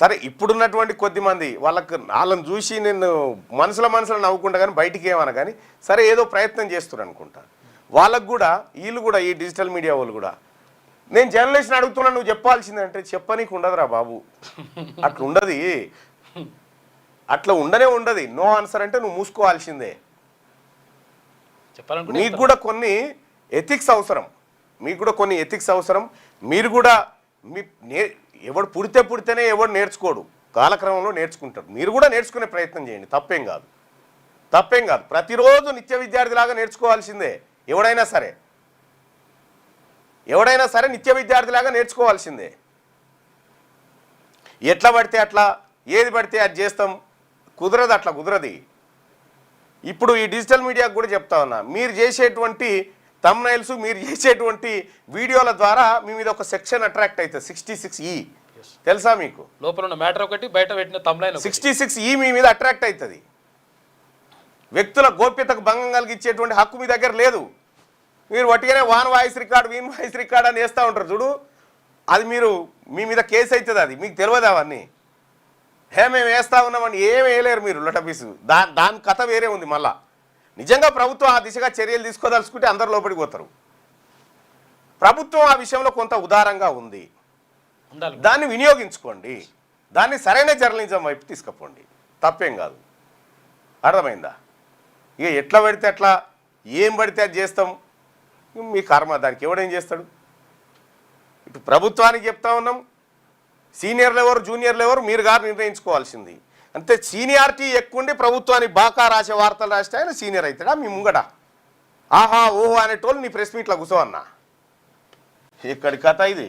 సరే ఇప్పుడున్నటువంటి కొద్ది మంది వాళ్ళకు వాళ్ళని చూసి నేను మనసులో మనసులో నవ్వుకుంటా కానీ బయటికి ఏమన్నా కానీ సరే ఏదో ప్రయత్నం చేస్తున్నారు అనుకుంటా. వాళ్ళకు కూడా వీళ్ళు కూడా ఈ డిజిటల్ మీడియా వాళ్ళు కూడా నేను జర్నలిస్ట్ని అడుగుతున్నా నువ్వు చెప్పాల్సిందంటే చెప్పనీకి ఉండదురా బాబు. అట్లా ఉండదు. అట్లా ఉండనే ఉండదు. నో ఆన్సర్ అంటే నువ్వు మూసుకోవాల్సిందే. మీకు కూడా కొన్ని ఎథిక్స్ అవసరం. మీకు కూడా కొన్ని ఎథిక్స్ అవసరం. మీరు కూడా మీ నే ఎవడు పుడితే పుడితేనే ఎవడు నేర్చుకోడు. కాలక్రమంలో నేర్చుకుంటాడు. మీరు కూడా నేర్చుకునే ప్రయత్నం చేయండి. తప్పేం కాదు. తప్పేం కాదు. ప్రతిరోజు నిత్య విద్యార్థిలాగా నేర్చుకోవాల్సిందే. ఎవడైనా సరే. ఎవడైనా సరే నిత్య విద్యార్థిలాగా నేర్చుకోవాల్సిందే. ఎట్లా పడితే అట్లా ఏది పడితే అది చేస్తాం. కుదరదు అట్లా కుదరది. ఇప్పుడు ఈ డిజిటల్ మీడియాకు కూడా చెప్తా ఉన్నా. మీరు చేసేటువంటి తమ్నైల్స్ మీరు చేసేటువంటి వీడియోల ద్వారా మీ మీద ఒక సెక్షన్ అట్రాక్ట్ అవుతుంది. సిక్స్టీ సిక్స్ ఈ తెలుసా మీకు? లోపల ఉన్న మ్యాటర్ ఒకటి బయట పెట్టిన తమ్లైన్. సిక్స్టీ సిక్స్ ఈ మీ మీద అట్రాక్ట్ అవుతుంది. వ్యక్తుల గోప్యతకు భంగం కలిగించేటువంటి హక్కు మీ దగ్గర లేదు. మీరు వట్టిగానే వాన్ వాయిస్ రికార్డ్ వీన్ వాయిస్ రికార్డ్ అని వేస్తూ ఉంటారు. చూడు అది మీరు మీ మీద కేసు అవుతుంది అది. మీకు తెలియదు అవన్నీ? హే మేము వేస్తా ఉన్నామని ఏం వేయలేరు మీరు లొటపీసు. దా దాని కథ వేరే ఉంది మళ్ళా. నిజంగా ప్రభుత్వం ఆ దిశగా చర్యలు తీసుకోదలుచుకుంటే అందరు లోపలికి పోతారు. ప్రభుత్వం ఆ విషయంలో కొంత ఉదారంగా ఉంది. దాన్ని వినియోగించుకోండి. దాన్ని సరైన జర్నలిజం వైపు తీసుకుపోండి. తప్పేం కాదు. అర్థమైందా? ఇక ఎట్లా పడితే అట్లా ఏం పడితే అది చేస్తాం. మీ కర్మ దానికి ఎవడేం చేస్తాడు? ఇటు ప్రభుత్వానికి చెప్తా ఉన్నాం. సీనియర్లు ఎవరు జూనియర్లు ఎవరు మీరు గారు నిర్ణయించుకోవాల్సింది. అంతే సీనియారిటీ ఎక్కువ ఉండి ప్రభుత్వానికి బాకా రాసే వార్తలు రాస్తే ఆయన సీనియర్ అవుతాడా? మీ ముంగడ ఆహా ఓహో అనేటోళ్ళు నీ ప్రెస్ మీట్లో కూర్చోవన్నా ఇక్కడి కథ ఇది?